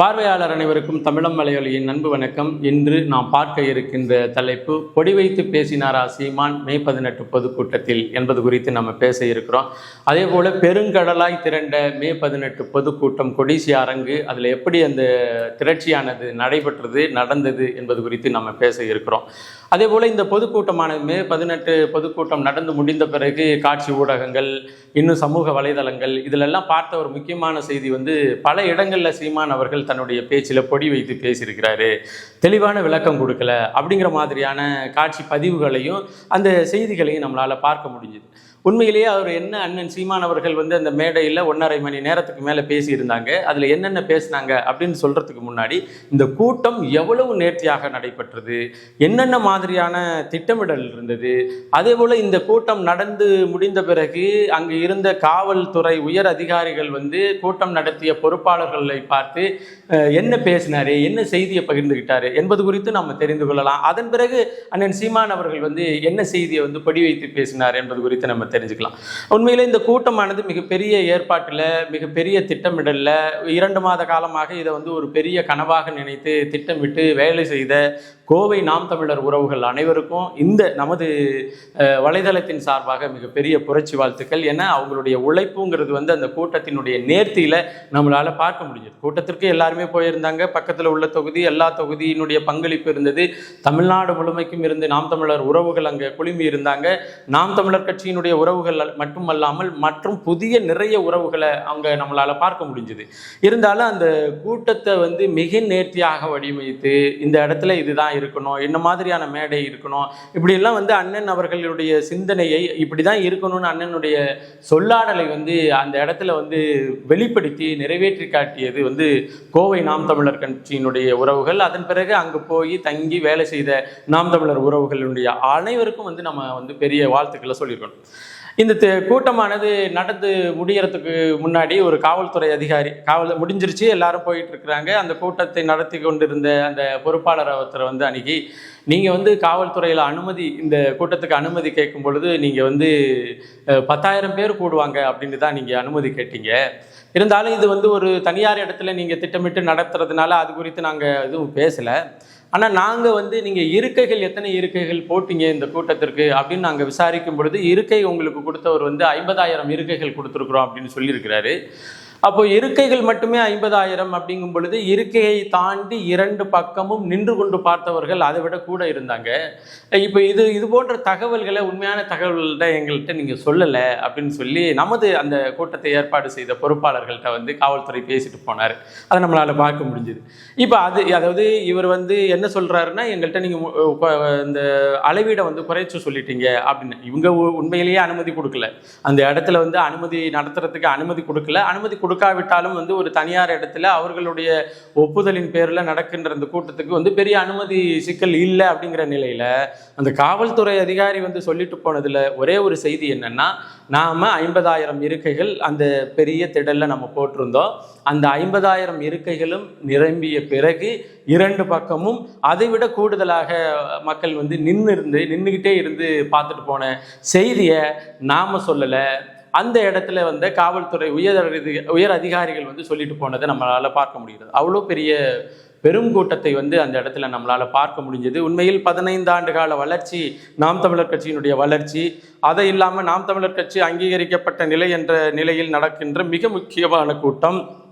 பார்வையாளர் அனைவருக்கும் தமிழம் மலையொலியின் அன்பு வணக்கம். இன்று நாம் பார்க்க இருக்கின்ற தலைப்பு பொடி வைத்து பேசினாரா சீமான் மே பதினெட்டு பொதுக்கூட்டத்தில்? என்பது குறித்து நம்ம பேச இருக்கிறோம். அதே போல பெருங்கடலாய் திரண்ட மே பதினெட்டு பொதுக்கூட்டம் கொடிசி அரங்கு அதில் எப்படி அந்த திரட்சியானது நடைபெற்றது நடந்தது என்பது குறித்து நம்ம பேச இருக்கிறோம். அதே போல் இந்த பொதுக்கூட்டமானது மே பதினெட்டு பொதுக்கூட்டம் நடந்து முடிந்த பிறகு காட்சி ஊடகங்கள் இன்னும் சமூக வலைதளங்கள் இதிலெல்லாம் பார்த்த ஒரு முக்கியமான செய்தி வந்து பல இடங்களில் சீமான் அவர்கள் தன்னுடைய பேச்சில் பொடி வைத்து பேசியிருக்கிறாரு. தெளிவான விளக்கம் கொடுக்கல அப்படிங்கிற மாதிரியான காட்சி பதிவுகளையும் அந்த செய்திகளையும் நம்மளால் பார்க்க முடிஞ்சுது. உண்மையிலேயே அவர் என்ன அண்ணன் சீமான் அவர்கள் வந்து அந்த மேடையில் ஒன்றரை மணி நேரத்துக்கு மேலே பேசியிருந்தாங்க. அதில் என்னென்ன பேசினாங்க அப்படின்னு சொல்கிறதுக்கு முன்னாடி இந்த கூட்டம் எவ்வளவு நேர்த்தியாக நடைபெற்றது? என்னென்ன மாதிரியான திட்டமிடல் இருந்தது? அதே போல் இந்த கூட்டம் நடந்து முடிந்த பிறகு அங்கு இருந்த காவல்துறை உயர் அதிகாரிகள் வந்து கூட்டம் நடத்திய பொறுப்பாளர்களை பார்த்து என்ன பேசினாரு? என்ன செய்தியை பகிர்ந்துக்கிட்டார் என்பது குறித்து நம்ம தெரிந்து கொள்ளலாம். அதன் பிறகு அண்ணன் சீமான் அவர்கள் வந்து என்ன செய்தியை வந்து படி வைத்து பேசினார் என்பது குறித்து நம்ம தெரிஞ்சுக்கலாம். உண்மையிலே இந்த கூட்டமானது மிகப்பெரிய ஏற்பாட்டில் மிகப்பெரிய திட்டமிடலில் இரண்டு மாத காலமாக இதை வந்து ஒரு பெரிய கனவாக நினைத்து திட்டமிட்டு வேலை செய்த கோவை நாம் தமிழர் உறவுகள் அனைவருக்கும் இந்த நமது வலைதளத்தின் சார்பாக மிகப்பெரிய புரட்சி வாழ்த்துக்கள். ஏன்னா அவங்களுடைய உழைப்புங்கிறது வந்து அந்த கூட்டத்தினுடைய நேர்த்தியில் நம்மளால் பார்க்க முடிஞ்சது. கூட்டத்திற்கு எல்லாருமே போயிருந்தாங்க. பக்கத்தில் உள்ள தொகுதி எல்லா தொகுதியினுடைய பங்களிப்பு இருந்தது. தமிழ்நாடு முழுமைக்கும் இருந்து நாம் தமிழர் உறவுகள் அங்கே குழுமி இருந்தாங்க. நாம் தமிழர் கட்சியினுடைய உறவுகள் மட்டுமல்லாமல் மற்றும் புதிய நிறைய உறவுகளை அவங்க நம்மளால் பார்க்க முடிஞ்சுது. இருந்தாலும் அந்த கூட்டத்தை வந்து மிக நேர்த்தியாக வடிவமைத்து இந்த இடத்துல இதுதான் இருக்கணும் என்ன மாதிரியான மேடை இருக்கணும் இப்படியெல்லாம் வந்து அண்ணன் அவர்களுடைய சிந்தனையை இப்படி தான் இருக்கணும்னு அண்ணனுடைய சொல்லாடலை வந்து அந்த இடத்துல வந்து வெளிப்படுத்தி நிறைவேற்றி காட்டியது வந்து கோவை நாம் தமிழர் கட்சியினுடைய உறவுகள். அதன் பிறகு அங்கே போய் தங்கி வேலை செய்த நாம் தமிழர் உறவுகளுடைய அனைவருக்கும் வந்து நம்ம வந்து பெரிய வாழ்த்துக்களை சொல்லியிருக்கணும். இந்த கூட்டமானது நடந்து முடியறதுக்கு முன்னாடி ஒரு காவல்துறை அதிகாரி காவல் முடிஞ்சிருச்சு எல்லாரும் போயிட்டு இருக்கிறாங்க அந்த கூட்டத்தை நடத்தி கொண்டிருந்த அந்த பொறுப்பாளர் ஒருத்தர் வந்து அன்னைக்கு நீங்கள் வந்து காவல்துறையில் அனுமதி இந்த கூட்டத்துக்கு அனுமதி கேட்கும் பொழுது நீங்கள் வந்து பத்தாயிரம் பேர் கூடுவாங்க அப்படின்னு தான் நீங்கள் அனுமதி கேட்டீங்க. இருந்தாலும் இது வந்து ஒரு தனியார் இடத்துல நீங்கள் திட்டமிட்டு நடத்துறதுனால அது குறித்து நாங்கள் எதுவும் பேசலை. ஆனால் நாங்கள் வந்து நீங்கள் இருக்கைகள் எத்தனை இருக்கைகள் போட்டீங்க இந்த கூட்டத்திற்கு? அப்படின்னு நாங்கள் விசாரிக்கும் பொழுது இருக்கை உங்களுக்கு கொடுத்தவர் வந்து ஐம்பதாயிரம் இருக்கைகள் கொடுத்துருக்குறோம் அப்படின்னு சொல்லியிருக்கிறாரு. அப்போ இருக்கைகள் மட்டுமே ஐம்பதாயிரம் அப்படிங்கும் பொழுது இருக்கையை தாண்டி இரண்டு பக்கமும் நின்று கொண்டு பார்த்தவர்கள் அதை விட கூட இருந்தாங்க. இப்போ இது இது போன்ற தகவல்களை உண்மையான தகவல்கிட்ட எங்கள்கிட்ட நீங்கள் சொல்லலை அப்படின்னு சொல்லி நமது அந்த கூட்டத்தை ஏற்பாடு செய்த பொறுப்பாளர்கள்ட்ட வந்து காவல்துறை பேசிட்டு போனார். அதை நம்மளால் பார்க்க முடிஞ்சுது. இப்போ அது அதாவது இவர் வந்து என்ன சொல்கிறாருன்னா எங்கள்கிட்ட நீங்கள் இந்த அளவீடை வந்து குறைச்சு சொல்லிட்டீங்க அப்படின்னு. இவங்க உ- உண்மையிலேயே அனுமதி கொடுக்கல. அந்த இடத்துல வந்து அனுமதி நடத்துறதுக்கு அனுமதி கொடுக்கல. அனுமதி கொடுக்காவிட்டாலும் வந்து ஒரு தனியார் இடத்துல அவர்களுடைய ஒப்புதலின் பேரில் நடக்கின்ற அந்த கூட்டத்துக்கு வந்து பெரிய அனுமதி சிக்கல் இல்லை அப்படிங்கிற நிலையில் அந்த காவல்துறை அதிகாரி வந்து சொல்லிட்டு போனதில் ஒரே ஒரு செய்தி என்னென்னா நாம் ஐம்பதாயிரம் இருக்கைகள் அந்த பெரிய திடலில் நம்ம போட்டிருந்தோம். அந்த ஐம்பதாயிரம் இருக்கைகளும் நிரம்பிய பிறகு இரண்டு பக்கமும் அதை விட கூடுதலாக மக்கள் வந்து நின்று இருந்து நின்றுக்கிட்டே இருந்து பார்த்துட்டு போன செய்தியை நாம் சொல்லலை. அந்த இடத்துல வந்து காவல்துறை உயர் அதிக- உயர் அதிகாரிகள் வந்து சொல்லிட்டு போனதை நம்மளால் பார்க்க முடிகிறது. அவ்வளோ பெரிய பெரும் கூட்டத்தை வந்து அந்த இடத்துல நம்மளால் பார்க்க முடிஞ்சது. உண்மையில் பதினைந்து ஆண்டு கால வளர்ச்சி நாம் தமிழர் கட்சியினுடைய வளர்ச்சி அதை இல்லாமல் நாம் தமிழர் கட்சி அங்கீகரிக்கப்பட்ட நிலை என்ற நிலையில் நடக்கின்ற மிக முக்கியமான கூட்டம்.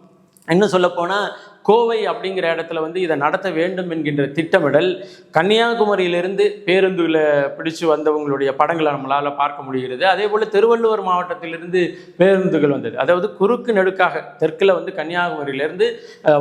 இன்னும் சொல்லப்போனால் கோவை அப்படிங்கிற இடத்துல வந்து இதை நடத்த வேண்டும் என்கின்ற திட்டமிடல் கன்னியாகுமரியிலிருந்து பேருந்துல பிடிச்சு வந்தவங்களுடைய படங்களை நம்மளால் பார்க்க முடிகிறது. அதே போல் திருவள்ளுவர் மாவட்டத்திலிருந்து பேருந்துகள் வந்தது. அதாவது குறுக்கு நெடுக்காக தெற்கில் வந்து கன்னியாகுமரியிலேருந்து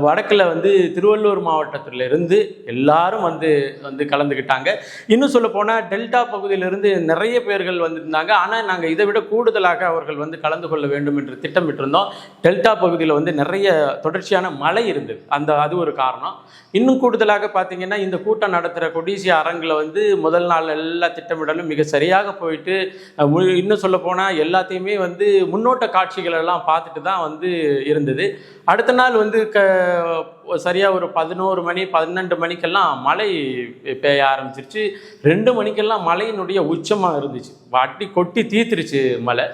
வடக்கில் வந்து திருவள்ளூர் மாவட்டத்திலிருந்து எல்லாரும் வந்து வந்து கலந்துக்கிட்டாங்க இன்னும் சொல்ல போனால் டெல்டா பகுதியிலிருந்து நிறைய பேர்கள் வந்திருந்தாங்க. ஆனால் நாங்கள் இதை விட கூடுதலாக அவர்கள் வந்து கலந்து கொள்ள வேண்டும் என்று திட்டமிட்டிருந்தோம். டெல்டா பகுதியில் வந்து நிறைய தொடர்ச்சியான மழை இருந்தது. அந்த அது ஒரு காரணம். இன்னும் கூடுதலாக பார்த்தீங்கன்னா இந்த கூட்டம் நடத்துகிற கொடிசி அரங்கில் வந்து முதல் நாள் எல்லா திட்டமிடலும் மிக சரியாக போயிட்டு மு- இன்னும் சொல்ல போனால் எல்லாத்தையுமே வந்து முன்னோட்ட காட்சிகள் எல்லாம் பார்த்துட்டு தான் வந்து இருந்தது. அடுத்த நாள் வந்து க சரியாக ஒரு பதினோரு மணி பன்னெண்டு மணிக்கெல்லாம் மழை பெய்ய ஆரம்பிச்சிருச்சு. ரெண்டு மணிக்கெல்லாம் மழையினுடைய உச்சமாக இருந்துச்சு. வட்டி கொட்டி தீத்துருச்சு மழை.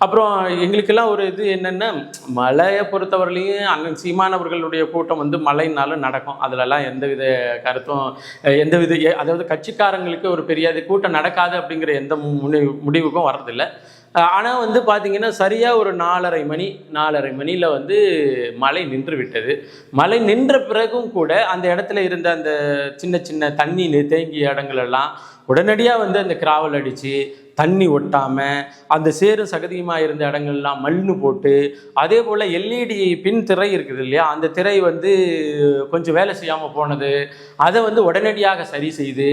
அப்புறம் எங்களுக்கெல்லாம் ஒரு இது என்னென்னா மலையை பொறுத்தவரையிலையும் அண்ணன் சீமானவர்களுடைய கூட்டம் வந்து மழைனாலும் நடக்கும். அதிலலாம் எந்தவித கருத்தும் எந்தவித அதாவது கட்சிக்காரங்களுக்கு ஒரு பெரிய அது கூட்டம் நடக்காது அப்படிங்கிற எந்த முடிவு முடிவுக்கும் வர்றதில்லை. ஆனால் வந்து பார்த்திங்கன்னா சரியாக ஒரு நாலரை மணி நாலரை மணியில் வந்து மழை நின்று விட்டது மழை நின்ற பிறகும் கூட அந்த இடத்துல இருந்த அந்த சின்ன சின்ன தண்ணி தேங்கிய இடங்கள் எல்லாம் உடனடியாக வந்து அந்த கிராவல் அடித்து தண்ணி ஒட்டாமல் அந்த சேரும் சகதியுமாக இருந்த இடங்கள்லாம் மண்ணு போட்டு அதே போல் எல்இடி பின் திரை இருக்குது இல்லையா? அந்த திரை வந்து கொஞ்சம் வேலை செய்யாமல் போனது அதை வந்து உடனடியாக சரி செய்து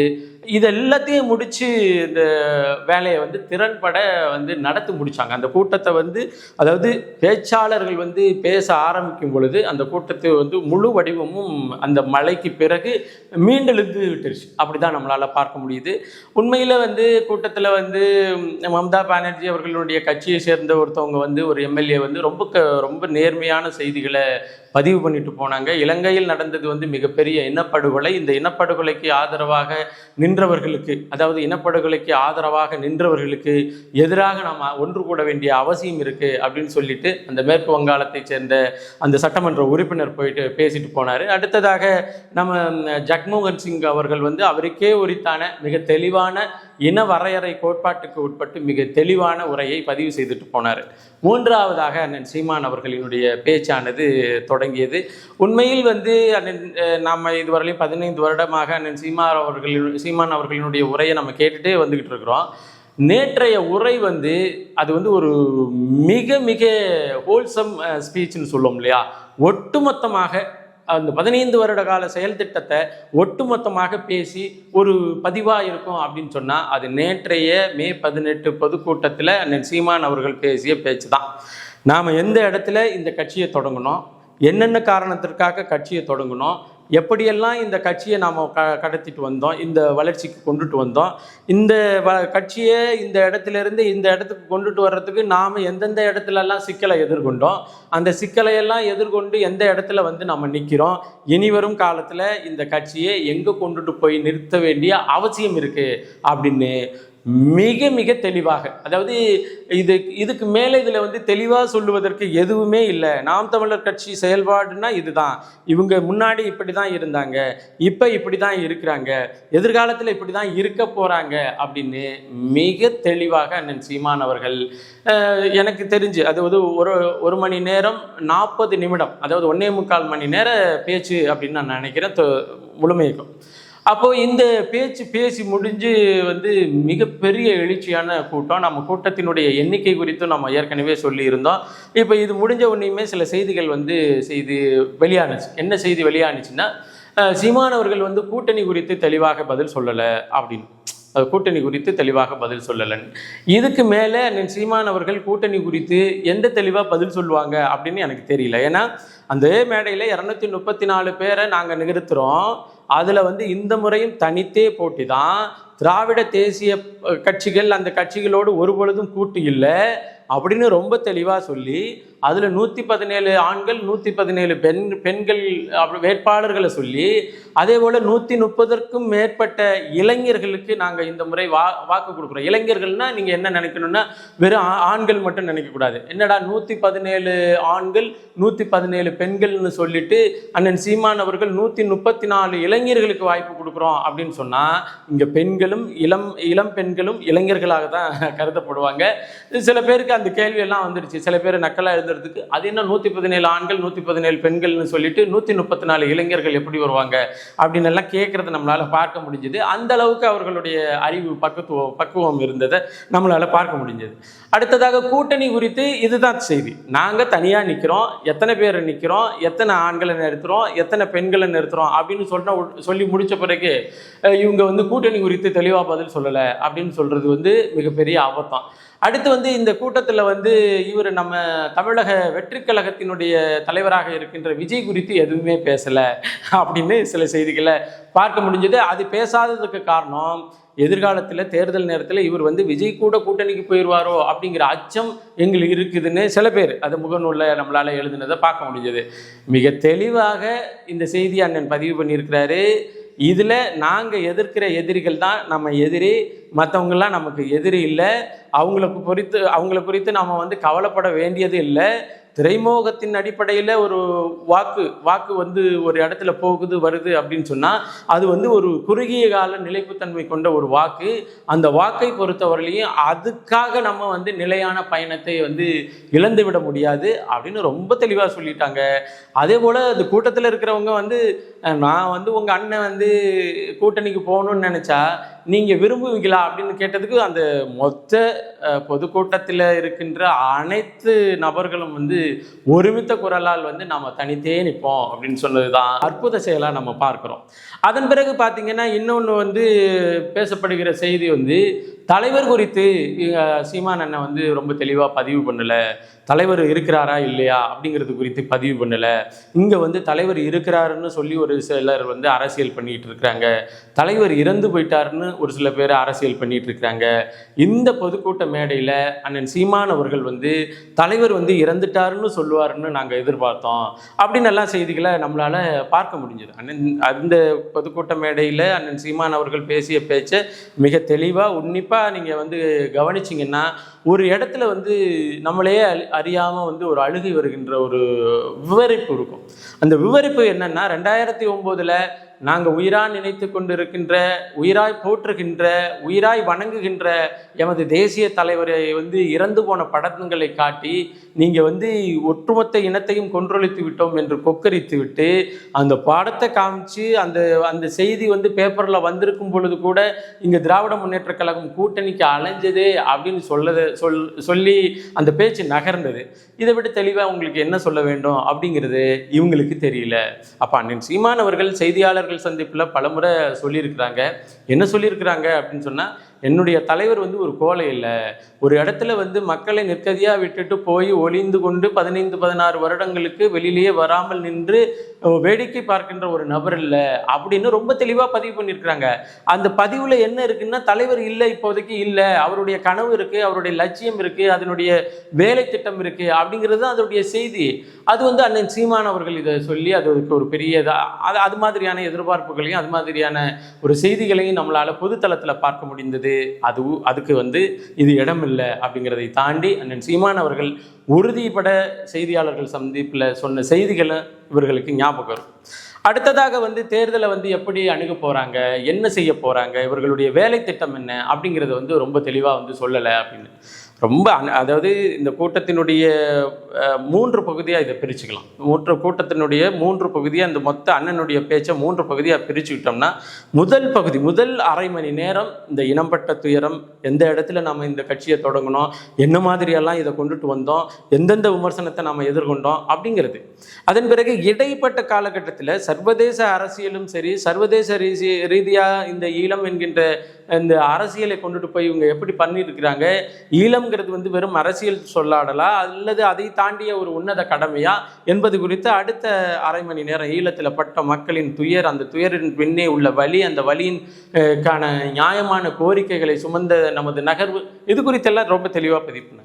இது எல்லாத்தையும் முடித்து இந்த வேலையை வந்து திறன்பட வந்து நடத்தி முடித்தாங்க அந்த கூட்டத்தை வந்து அதாவது பேச்சாளர்கள் வந்து பேச ஆரம்பிக்கும் பொழுது அந்த கூட்டத்தை வந்து முழு வடிவமும் அந்த மழைக்கு பிறகு மீண்டெழுந்து விட்டுருச்சு. அப்படி தான் நம்மளால் பார்க்க முடியுது. உண்மையில் வந்து கூட்டத்தில் வந்து மம்தா பானர்ஜி அவர்களுடைய கட்சியை சேர்ந்த ஒருத்தவங்க வந்து ஒரு எம்எல்ஏ வந்து ரொம்ப க ரொம்ப நேர்மையான செய்திகளை பதிவு பண்ணிட்டு போனாங்க. இலங்கையில் நடந்தது வந்து மிகப்பெரிய இனப்படுகொலை. இந்த இனப்படுகொலைக்கு ஆதரவாக நின்றவர்களுக்கு அதாவது இனப்படுகொலைக்கு ஆதரவாக நின்றவர்களுக்கு எதிராக நாம் ஒன்று கூட வேண்டிய அவசியம் இருக்குது அப்படின்னு சொல்லிட்டு அந்த மேற்கு வங்காளத்தைச் சேர்ந்த அந்த சட்டமன்ற உறுப்பினர் போயிட்டு பேசிட்டு போனார். அடுத்ததாக நம்ம ஜக்மோகன் சிங் அவர்கள் வந்து அவருக்கே உரித்தான மிக தெளிவான இன வரையறை கோட்பாட்டுக்கு உட்பட்டு மிக தெளிவான உரையை பதிவு செய்துட்டு போனார். மூன்றாவதாக அண்ணன் சீமான் அவர்களினுடைய பேச்சானது தொடங்கியது. உண்மையில் வந்து அண்ணன் அஹ், இதுவரையிலும் பதினைந்து வருடமாக அண்ணன் சீமான் அவர்களின் சீமான் அவர்களினுடைய உரையை நம்ம கேட்டுட்டே வந்துக்கிட்டு இருக்கிறோம். நேற்றைய உரை வந்து அது வந்து ஒரு மிக மிக ஹோல்சம் ஸ்பீச்னு சொல்லுவோம் இல்லையா? ஒட்டுமொத்தமாக அந்த பதினைந்து வருட கால செயல் திட்டத்தை ஒட்டுமொத்தமாக பேசி ஒரு பதிவாக இருக்கும் அப்படின்னு சொன்னால் அது நேற்றைய மே பதினெட்டு பொதுக்கூட்டத்தில் அண்ணன் சீமான் அவர்கள் பேசிய பேச்சு தான் நாம் எந்த இடத்துல இந்த கட்சியை தொடங்கணும் என்னென்ன காரணத்திற்காக கட்சியை தொடங்கணும் எப்படியெல்லாம் இந்த கட்சியை நாம் க கடத்திட்டு வந்தோம் இந்த வளர்ச்சிக்கு கொண்டுட்டு வந்தோம் இந்த வ கட்சியை இந்த இடத்துல இருந்து இந்த இடத்துக்கு கொண்டுட்டு வர்றதுக்கு நாம் எந்தெந்த இடத்துலலாம் சிக்கலை எதிர்கொண்டோம் அந்த சிக்கலையெல்லாம் எதிர்கொண்டு எந்த இடத்துல வந்து நம்ம நிற்கிறோம் இனி வரும் காலத்தில் இந்த கட்சியை எங்கே கொண்டுட்டு போய் நிறுத்த வேண்டிய அவசியம் இருக்குது அப்படின்னு மிக மிக தெளிவாக. அதாவது இது இதுக்கு மேலே இதில் வந்து தெளிவாக சொல்லுவதற்கு எதுவுமே இல்லை. நாம் தமிழர் கட்சி செயல்பாடுனா இதுதான். இவங்க முன்னாடி இப்படி தான் இருந்தாங்க. இப்போ இப்படி தான் இருக்கிறாங்க. எதிர்காலத்தில் இப்படி தான் இருக்க போகிறாங்க அப்படின்னு மிக தெளிவாக அண்ணன் சீமான் அவர்கள் எனக்கு தெரிஞ்சு அதாவது ஒரு ஒரு மணி நேரம் நாற்பது நிமிடம் அதாவது ஒன்னே முக்கால் மணி நேர பேச்சு அப்படின்னு நான் நினைக்கிறேன். தொ- முழுமைக்கும். அப்போது இந்த பேச்சு பேசி முடிஞ்சு வந்து மிகப்பெரிய எழுச்சியான கூட்டம். நம்ம கூட்டத்தினுடைய எண்ணிக்கை குறித்தும் நம்ம ஏற்கனவே சொல்லியிருந்தோம். இப்போ இது முடிஞ்ச உடனேயுமே சில செய்திகள் வந்து செய்தி வெளியானுச்சு. என்ன செய்தி வெளியானுச்சுன்னா சீமானவர்கள் வந்து கூட்டணி குறித்து தெளிவாக பதில் சொல்லலை அப்படின்னு. அது கூட்டணி குறித்து தெளிவாக பதில் சொல்லலைன்னு. இதுக்கு மேலே அண்ணன் சீமான் அவர்கள் கூட்டணி குறித்து எந்த தெளிவாக பதில் சொல்லுவாங்க அப்படின்னு எனக்கு தெரியல. ஏன்னா அந்த மேடையில் இரநூத்தி முப்பத்தி நாலு பேரை நாங்கள் நிகழ்த்துறோம். அதில் வந்து இந்த முறையும் தனித்தே போட்டி தான் திராவிட தேசிய கட்சிகள் அந்த கட்சிகளோடு ஒரு பொழுதும் கூட்டு இல்லை அப்படின்னு ரொம்ப தெளிவாக சொல்லி அதில் நூற்றி பதினேழு ஆண்கள் நூற்றி பதினேழு பெண் பெண்கள் வேட்பாளர்களை சொல்லி அதே போல் நூற்றி முப்பதற்கும் மேற்பட்ட இளைஞர்களுக்கு நாங்கள் இந்த முறை வா வாக்கு கொடுக்குறோம். இளைஞர்கள்னா நீங்கள் என்ன நினைக்கணும்னா வெறும் ஆ- ஆண்கள் மட்டும் நினைக்கக்கூடாது. என்னடா நூற்றி பதினேழு ஆண்கள் நூற்றி பதினேழு பெண்கள்னு சொல்லிட்டு அண்ணன் சீமான் அவர்கள் நூற்றி முப்பத்தி நாலு இளைஞர்களுக்கு வாய்ப்பு கொடுக்குறோம் அப்படின்னு சொன்னால் இங்கே பெண்களும் இளம் இளம் பெண்களும் இளைஞர்களாக தான் கருதப்படுவாங்க. சில பேருக்கு அந்த கேள்வியெல்லாம் வந்துடுச்சு. சில பேர் நக்கலாக நடத்துறதுக்கு அது என்ன நூற்றி பதினேழு ஆண்கள் நூற்றி பதினேழு பெண்கள்னு சொல்லிட்டு நூற்றி முப்பத்தி நாலு இளைஞர்கள் எப்படி வருவாங்க அப்படின்னு எல்லாம் கேட்குறத நம்மளால் பார்க்க முடிஞ்சது. அந்த அளவுக்கு அவர்களுடைய அறிவு பக்குவம் பக்குவம் இருந்ததை நம்மளால் பார்க்க முடிஞ்சது. அடுத்ததாக கூட்டணி குறித்து இதுதான் செய்தி. நாங்கள் தனியாக நிற்கிறோம் எத்தனை பேர் நிற்கிறோம் எத்தனை ஆண்களை நிறுத்துகிறோம் எத்தனை பெண்களை நிறுத்துகிறோம் அப்படின்னு சொன்ன சொல்லி முடிச்ச பிறகு இவங்க வந்து கூட்டணி குறித்து தெளிவாக பதில் சொல்லலை அப்படின்னு சொல்கிறது வந்து மிகப்பெரிய ஆபத்தம். அடுத்து வந்து இந்த கூட்டத்தில் வந்து இவர் நம்ம தமிழக வெற்றி கழகத்தினுடைய தலைவராக இருக்கின்ற விஜய் குறித்து எதுவுமே பேசலை அப்படின்னு சில செய்திகளை பார்க்க முடிஞ்சது. அது பேசாததுக்கு காரணம் எதிர்காலத்தில் தேர்தல் நேரத்தில் இவர் வந்து விஜய் கூட கூட்டணிக்கு போயிடுவாரோ அப்படிங்கிற அச்சம் எங்களுக்கு இருக்குதுன்னு சில பேர் அது முகநூலில் நம்மளால் எழுதுனதை பார்க்க முடிஞ்சது. மிக தெளிவாக இந்த செய்தி அண்ணன் பதிவு பண்ணியிருக்கிறாரு. இதில் நாங்கள் எதிர்க்கிற எதிரிகள் தான் நம்ம எதிரி. மற்றவங்களாம் நமக்கு எதிரி இல்லை. அவங்கள குறித்து அவங்கள குறித்து நம்ம வந்து கவலைப்பட வேண்டியது இல்லை. திரைமோகத்தின் அடிப்படையில் ஒரு வாக்கு வாக்கு வந்து ஒரு இடத்துல போகுது வருது அப்படின்னு சொன்னால் அது வந்து ஒரு குறுகிய கால நிலைப்புத்தன்மை கொண்ட ஒரு வாக்கு. அந்த வாக்கை பொறுத்தவரையிலையும் அதுக்காக நம்ம வந்து நிலையான பயணத்தை வந்து இழந்து விட முடியாது அப்படின்னு ரொம்ப தெளிவாக சொல்லிட்டாங்க. அதே போல் அந்த கூட்டத்தில் இருக்கிறவங்க வந்து நான் வந்து உங்கள் அண்ணன் வந்து கூட்டணிக்கு போகணும்னு நினச்சா நீங்கள் விரும்புவீங்களா அப்படின்னு கேட்டதுக்கு அந்த மொத்த பொதுக்கூட்டத்தில் இருக்கின்ற அனைத்து நபர்களும் வந்து ஒருமித்த குரலால் வந்து நாம் தனித்தே நிற்போம் அப்படின்னு சொன்னது தான் அற்புத செயலாக நம்ம பார்க்குறோம். அதன் பிறகு பார்த்திங்கன்னா இன்னொன்று வந்து பேசப்படுகிற செய்தி வந்து தலைவர் குறித்து சீமான் அண்ணன் வந்து ரொம்ப தெளிவாக பதிவு பண்ணலை. தலைவர் இருக்கிறாரா இல்லையா அப்படிங்கிறது குறித்து பதிவு பண்ணலை. இங்கே வந்து தலைவர் இருக்கிறாருன்னு சொல்லி ஒரு சிலர் வந்து அரசியல் பண்ணிகிட்டு இருக்கிறாங்க. தலைவர் இறந்து போயிட்டாருன்னு ஒரு சில பேர் அரசியல் பண்ணிகிட்டு இருக்கிறாங்க. இந்த பொதுக்கூட்ட மேடையில் அண்ணன் சீமான் அவர்கள் வந்து தலைவர் வந்து இறந்துட்டாருன்னு சொல்லுவாருன்னு நாங்கள் எதிர்பார்த்தோம். அப்படின்னு எல்லாம் செய்திகளை நம்மளால் பார்க்க முடிஞ்சது. அண்ணன் அந்த பொதுக்கூட்ட மேடையில் அண்ணன் சீமான் அவர்கள் பேசிய பேச்சை மிக தெளிவாக உன்னிப்பாக நீங்கள் வந்து கவனிச்சிங்கன்னா ஒரு இடத்துல வந்து நம்மளே அறியாமல் வந்து ஒரு அழுகை வருகின்ற ஒரு விவரிப்பு இருக்கும். அந்த விவரிப்பு என்னென்னா ரெண்டாயிரத்தி ஒம்போதில் நாங்கள் உயிராய் நினைத்து கொண்டிருக்கின்ற உயிராய் போற்றுகின்ற உயிராய் வணங்குகின்ற எமது தேசிய தலைவரை வந்து இறந்து போன படங்களை காட்டி நீங்கள் வந்து ஒட்டுமொத்த இனத்தையும் கொன்றொழித்து விட்டோம் என்று கொக்கரித்து விட்டு அந்த படத்தை காமிச்சு அந்த அந்த செய்தி வந்து பேப்பரில் வந்திருக்கும் பொழுது கூட இங்கே திராவிட முன்னேற்ற கழகம் கூட்டணிக்கு அலைஞ்சதே அப்படின்னு சொல்லது சொல் சொல்லி அந்த பேச்சு நகர்ந்தது. இதை விட தெளிவாக உங்களுக்கு என்ன சொல்ல வேண்டும் அப்படிங்கிறது இவங்களுக்கு தெரியல. அப்போ அண்ணன் சீமானவர்கள் செய்தியாளர்கள் செய்தியாளர்கள் சந்திப்பில் பலமுறை சொல்லியிருக்கிறாங்க. என்ன சொல்லியிருக்கிறாங்க அப்படின்னு சொன்னால் என்னுடைய தலைவர் வந்து ஒரு கோலை இல்லை. ஒரு இடத்துல வந்து மக்களை நிற்கதியாக விட்டுட்டு போய் ஒளிந்து கொண்டு பதினைந்து பதினாறு வருடங்களுக்கு வெளியிலேயே வராமல் நின்று வேடிக்கை பார்க்கின்ற ஒரு நபர் இல்லை அப்படின்னு ரொம்ப தெளிவாக பதிவு பண்ணியிருக்கிறாங்க அந்த பதிவில் என்ன இருக்குன்னா தலைவர் இல்லை இப்போதைக்கு இல்லை அவருடைய கனவு இருக்குது அவருடைய லட்சியம் இருக்குது அதனுடைய வேலை திட்டம் இருக்குது அப்படிங்கிறது அதனுடைய செய்தி. அது வந்து அண்ணன் சீமான் அவர்கள் இதை சொல்லி அதுக்கு ஒரு பெரிய அது அது மாதிரியான எதிர்பார்ப்புகளையும் அது மாதிரியான ஒரு செய்திகளையும் நம்மளால் பொதுத்தளத்தில் பார்க்க முடிந்தது. அது அதுக்கு வந்து இது இடம் இல்லை அப்படிங்கிறதை தாண்டி அண்ணன் சீமான் அவர்கள் உறுதிப்பட செய்தியாளர்கள் சந்திப்பில் சொன்ன செய்திகளை இவர்களுக்கு ஞாபகம் வரும். அடுத்ததாக வந்து தேர்தலை வந்து எப்படி அணுக போகிறாங்க என்ன செய்ய போகிறாங்க இவர்களுடைய வேலை திட்டம் என்ன அப்படிங்கிறத வந்து ரொம்ப தெளிவாக வந்து சொல்லலை அப்படின்னு. ரொம்ப அதாவது இந்த கூட்டத்தினுடைய மூன்று பகுதியாக இதை பிரிச்சுக்கலாம். மூன்று கூட்டத்தினுடைய மூன்று பகுதியாக இந்த மொத்த அண்ணனுடைய பேச்சை மூன்று பகுதியாக பிரிச்சுக்கிட்டோம்னா முதல் பகுதி முதல் அரை மணி நேரம் இந்த இனம்பட்ட துயரம் எந்த இடத்துல நம்ம இந்த கட்சியை தொடங்கினோம் என்ன மாதிரியெல்லாம் இதை கொண்டுட்டு வந்தோம் எந்தெந்த விமர்சனத்தை நாம் எதிர்கொண்டோம் அப்படிங்கிறது. அதன் பிறகு இடைப்பட்ட காலகட்டத்தில் சர்வதேச அரசியலும் சரி சர்வதேச ரீசி ரீதியாக இந்த ஈழம் என்கின்ற இந்த அரசியலை கொண்டுட்டு போய் இவங்க எப்படி பண்ணியிருக்கிறாங்க ஈழம்ங்கிறது வந்து வெறும் அரசியல் சொல்லாடலா? அல்லது அதை தாண்டிய ஒரு உன்னத கடமையா? என்பது குறித்து அடுத்த அரை மணி நேரம் ஈழத்தில் பட்ட மக்களின் துயர் அந்த துயரின் பின்னே உள்ள வழி அந்த வழியின் கான நியாயமான கோரிக்கைகளை சுமந்த நமது நகர்வு இது குறித்தெல்லாம் ரொம்ப தெளிவாக பதிவு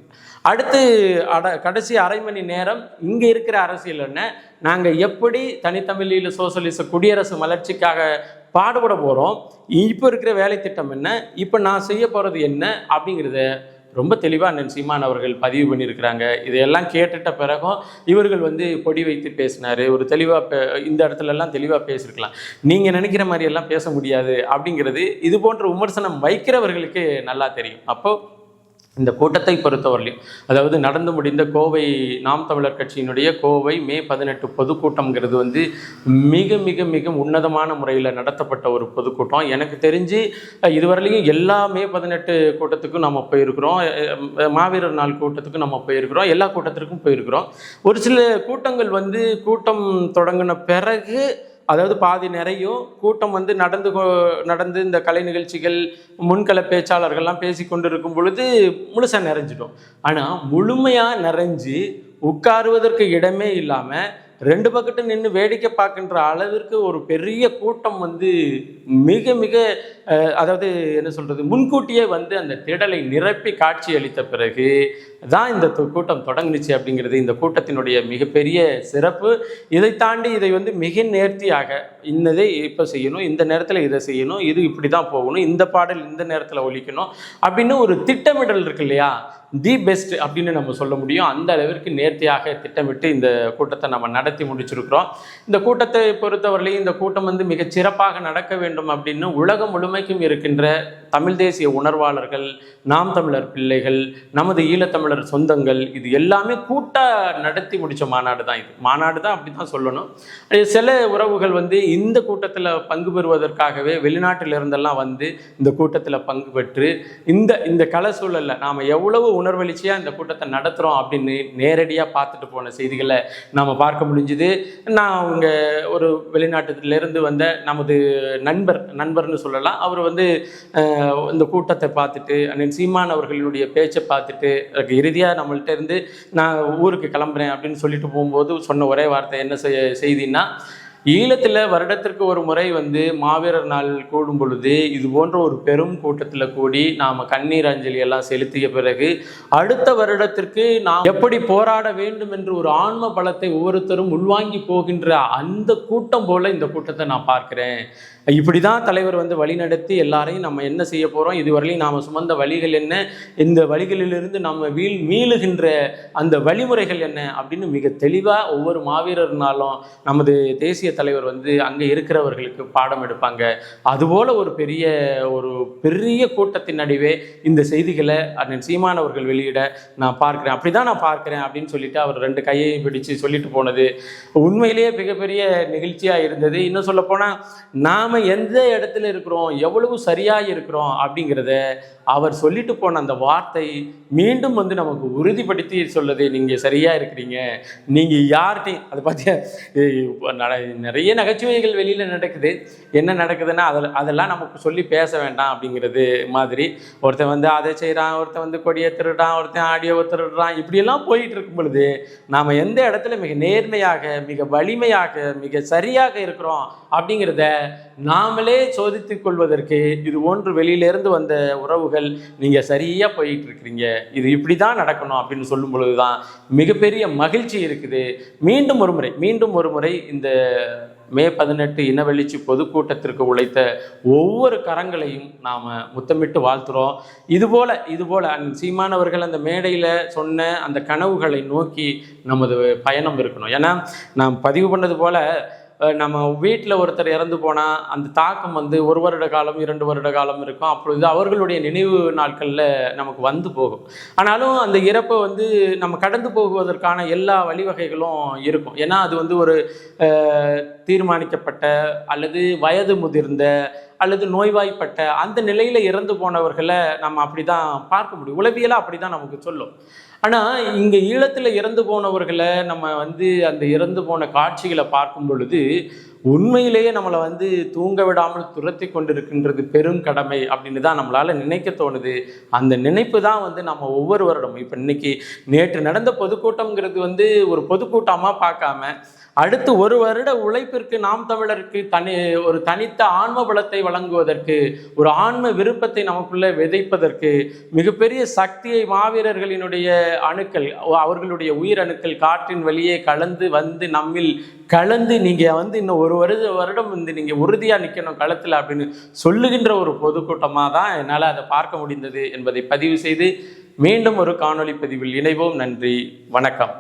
அடுத்து அட கடைசி அரை மணி நேரம் இங்கே இருக்கிற அரசியல் என்ன? நாங்கள் எப்படி தனித்தமிழீழ சோசலிச குடியரசு வளர்ச்சிக்காக பாடுபட போகிறோம் இப்போ இருக்கிற வேலை திட்டம் என்ன? இப்போ நான் செய்ய போகிறது என்ன? அப்படிங்கிறத ரொம்ப தெளிவாக அண்ணன் சீமான் அவர்கள் பதிவு பண்ணியிருக்கிறாங்க. இதையெல்லாம் கேட்டுட்ட பிறகும் இவர்கள் வந்து பொடி வைத்து பேசினார். ஒரு தெளிவாக இந்த இடத்துலலாம் தெளிவாக பேசியிருக்கலாம். நீங்கள் நினைக்கிற மாதிரியெல்லாம் பேச முடியாது அப்படிங்கிறது இது போன்ற விமர்சனம் வைக்கிறவர்களுக்கு நல்லா தெரியும். அப்போது இந்த கூட்டத்தை பொறுத்தவரையிலும் அதாவது நடந்து முடிந்த கோவை நாம் தமிழர் கட்சியினுடைய கோவை மே பதினெட்டு பொதுக்கூட்டம்ங்கிறது வந்து மிக மிக மிக உன்னதமான முறையில் நடத்தப்பட்ட ஒரு பொதுக்கூட்டம். எனக்கு தெரிஞ்சு இதுவரையிலையும் எல்லா மே பதினெட்டு கூட்டத்துக்கும் நம்ம போயிருக்கிறோம். மாவீரர் நாள் கூட்டத்துக்கும் நம்ம போயிருக்கிறோம். எல்லா கூட்டத்திற்கும் போயிருக்கிறோம். ஒரு சில கூட்டங்கள் வந்து கூட்டம் தொடங்கின பிறகு அதாவது பாதி நிறையும் கூட்டம் வந்து நடந்து கொ- நடந்து இந்த கலை நிகழ்ச்சிகள் முன்கள பேச்சாளர்கள்லாம் பேசி கொண்டு இருக்கும் பொழுது முழுசாக நிறைஞ்சிடும். ஆனால் முழுமையாக நிறைஞ்சு உட்காருவதற்கு இடமே இல்லாமல் ரெண்டு பக்கத்து நின்று வேடிக்கை பார்க்கின்ற அளவிற்கு ஒரு பெரிய கூட்டம் வந்து மிக மிக அதாவது என்ன சொல்கிறது முன்கூட்டியே வந்து அந்த திடலை நிரப்பி காட்சி அளித்த பிறகு தான் இந்த கூட்டம் தொடங்குனுச்சு அப்படிங்கிறது இந்த கூட்டத்தினுடைய மிகப்பெரிய சிறப்பு. இதை தாண்டி இதை வந்து மிக நேர்த்தியாக இன்னதை இப்போ செய்யணும் இந்த நேரத்தில் இதை செய்யணும் இது இப்படி தான் போகணும் இந்த பாடல் இந்த நேரத்தில் ஒழிக்கணும் அப்படின்னு ஒரு திட்டமிடல் இருக்கு இல்லையா? தி பெஸ்ட் அப்படின்னு நம்ம சொல்ல முடியும். அந்த அளவிற்கு நேர்த்தியாக திட்டமிட்டு இந்த கூட்டத்தை நம்ம நடத்தி முடிச்சிருக்கிறோம். இந்த கூட்டத்தை பொறுத்தவரையிலையும் இந்த கூட்டம் வந்து மிகச் சிறப்பாக நடக்க வேண்டும் அப்படின்னு உலகம் முழுமைக்கும் இருக்கின்ற தமிழ் தேசிய உணர்வாளர்கள் நாம் தமிழர் பிள்ளைகள் நமது ஈழத்தமிழர் சொந்தங்கள் இது எல்லாமே கூட்டா நடத்தி முடித்த மாநாடு தான் இது. மாநாடு தான் அப்படி தான் சொல்லணும். சில உறவுகள் வந்து இந்த கூட்டத்தில் பங்கு பெறுவதற்காகவே வெளிநாட்டில் இருந்தெல்லாம் வந்து இந்த கூட்டத்தில் பங்கு பெற்று இந்த இந்த கல சூழலில் நாம் எவ்வளவு உணர்வெளிச்சியாக இந்த கூட்டத்தை நடத்துகிறோம் அப்படின்னு நேரடியாக பார்த்துட்டு போன செய்திகளை நாம் பார்க்க முடிஞ்சுது. நான் அவங்க ஒரு வெளிநாட்டிலிருந்து வந்த நமது நண்பர் நண்பர்னு சொல்லலாம். அவர் வந்து இந்த கூட்டத்தை பார்த்துட்டு அண்ணன் சீமான் அவர்களுடைய பேச்சை பார்த்துட்டு இறுதியாக நம்மள்ட்ட இருந்து நான் ஊருக்கு கிளம்புறேன் அப்படின்னு சொல்லிட்டு போகும்போது சொன்ன ஒரே வார்த்தை என்ன செய்ய செய்தின்னா ஈழத்தில் வருடத்திற்கு ஒரு முறை வந்து மாவீரர் நாள் கூடும் பொழுது இது போன்ற ஒரு பெரும் கூட்டத்தில் கூடி நாம் கண்ணீர் அஞ்சலி எல்லாம் செலுத்திய பிறகு அடுத்த வருடத்திற்கு நாம் எப்படி போராட வேண்டும் என்று ஒரு ஆன்ம பலத்தை ஒவ்வொருத்தரும் உள்வாங்கி போகின்ற அந்த கூட்டம் போல இந்த கூட்டத்தை நான் பார்க்கிறேன். இப்படி தான் தலைவர் வந்து வழிநடத்தி எல்லாரையும் நம்ம என்ன செய்ய போகிறோம் இதுவரையிலையும் நாம் சுமந்த வழிகள் என்ன? இந்த வழிகளிலிருந்து நம்ம வீழ் மீளுகின்ற அந்த வழிமுறைகள் என்ன? அப்படின்னு மிக தெளிவாக ஒவ்வொரு மாவீரர்னாலும் நமது தேசிய தலைவர் வந்து அங்கே இருக்கிறவர்களுக்கு பாடம் எடுப்பாங்க. அதுபோல் ஒரு பெரிய ஒரு பெரிய கூட்டத்தின் நடுவே இந்த செய்திகளை அண்ணன் சீமான் அவர்கள் வெளியிட நான் பார்க்குறேன். அப்படி தான் நான் பார்க்குறேன் அப்படின்னு சொல்லிட்டு அவர் ரெண்டு கையையும் பிடிச்சு சொல்லிட்டு போனது. உண்மையிலேயே மிகப்பெரிய நிகழ்ச்சியாக இருந்தது. இன்னும் சொல்லப்போனால் நாம் எந்த இடத்துல இருக்கிறோம்? எவ்வளவு சரியாக இருக்கிறோம்? அப்படிங்கிறத அவர் சொல்லிட்டு போன அந்த வார்த்தை மீண்டும் வந்து நமக்கு உறுதிப்படுத்தி சொல்லுது நீங்கள் சரியாக இருக்கிறீங்க. நீங்கள் யார்கிட்டையும் அதை பார்த்தியா நிறைய நகைச்சுவைகள் வெளியில் நடக்குது. என்ன நடக்குதுன்னா அதில் அதெல்லாம் நமக்கு சொல்லி பேச வேண்டாம் அப்படிங்கிறது மாதிரி. ஒருத்தன் வந்து அதை செய்கிறான் ஒருத்தன் வந்து கொடியை திருடுறான் ஒருத்தன் ஆடியோவை திருடுறான். இப்படியெல்லாம் போயிட்டு இருக்கும் பொழுது நாம் எந்த இடத்துல மிக நேர்மையாக மிக வலிமையாக மிக சரியாக இருக்கிறோம் அப்படிங்கிறத நாமளே சோதித்து கொள்வதற்கு இது ஒன்று வெளியிலேருந்து வந்த உறவுகள் நீங்கள் சரியாக போயிட்டு இருக்கிறீங்க. இது இப்படி தான் நடக்கணும் அப்படின்னு சொல்லும் பொழுது தான் மிகப்பெரிய மகிழ்ச்சி இருக்குது. மீண்டும் ஒரு முறை மீண்டும் ஒரு முறை இந்த மே பதினெட்டு இனவெளிச்சி பொதுக்கூட்டத்திற்கு உழைத்த ஒவ்வொரு கரங்களையும் நாம் முத்தமிட்டு வாழ்த்துறோம். இதுபோல் இதுபோல் சீமானவர்கள் அந்த மேடையில் சொன்ன அந்த கனவுகளை நோக்கி நமது பயணம் இருக்கணும். ஏன்னா நாம் பதிவு பண்ணது போல் நம்ம வீட்டில் ஒருத்தர் இறந்து போனால் அந்த தாக்கம் வந்து ஒரு வருட காலம் இரண்டு வருட காலம் இருக்கும். அப்பொழுது அவர்களுடைய நினைவு நாட்களில் நமக்கு வந்து போகும். ஆனாலும் அந்த இறப்பை வந்து நம்ம கடந்து போகுவதற்கான எல்லா வழிவகைகளும் இருக்கும். ஏன்னா அது வந்து ஒரு தீர்மானிக்கப்பட்ட அல்லது வயது முதிர்ந்த அல்லது நோய்வாய்ப்பட்ட அந்த நிலையில் இறந்து போனவர்களை நம்ம அப்படி தான் பார்க்க முடியும். உளவியலாக அப்படி தான் நமக்கு சொல்லும். ஆனால் இங்கே ஈழத்தில் இறந்து போனவர்களை நம்ம வந்து அந்த இறந்து போன காட்சிகளை பார்க்கும் பொழுது உண்மையிலேயே நம்மளை வந்து தூங்க விடாமல் துரத்தி கொண்டிருக்கின்றது பெரும் கடமை அப்படின்னு தான் நம்மளால் நினைக்க தோணுது. அந்த நினைப்பு தான் வந்து நம்ம ஒவ்வொரு வருடமும். இப்போ இன்னைக்கு நேற்று நடந்த பொதுக்கூட்டம்ங்கிறது வந்து ஒரு பொதுக்கூட்டமாக பார்க்காம அடுத்து ஒரு வருட உழைப்பிற்கு நாம் தமிழருக்கு தனி ஒரு தனித்த ஆன்ம பலத்தை வழங்குவதற்கு ஒரு ஆன்ம விருப்பத்தை நமக்குள்ளே விதைப்பதற்கு மிகப்பெரிய சக்தியை மாவீரர்களினுடைய அணுக்கள் அவர்களுடைய உயிர் அணுக்கள் காற்றின் வழியே கலந்து வந்து நம்மில் கலந்து நீங்கள் வந்து இன்னும் ஒரு வருட வருடம் வந்து நீங்கள் உறுதியாக நிற்கணும் களத்தில் அப்படின்னு சொல்லுகின்ற ஒரு பொதுக்கூட்டமாக தான் என்னால் அதை பார்க்க முடிந்தது என்பதை பதிவு செய்து மீண்டும் ஒரு காணொளி பதிவில் இணைவோம். நன்றி. வணக்கம்.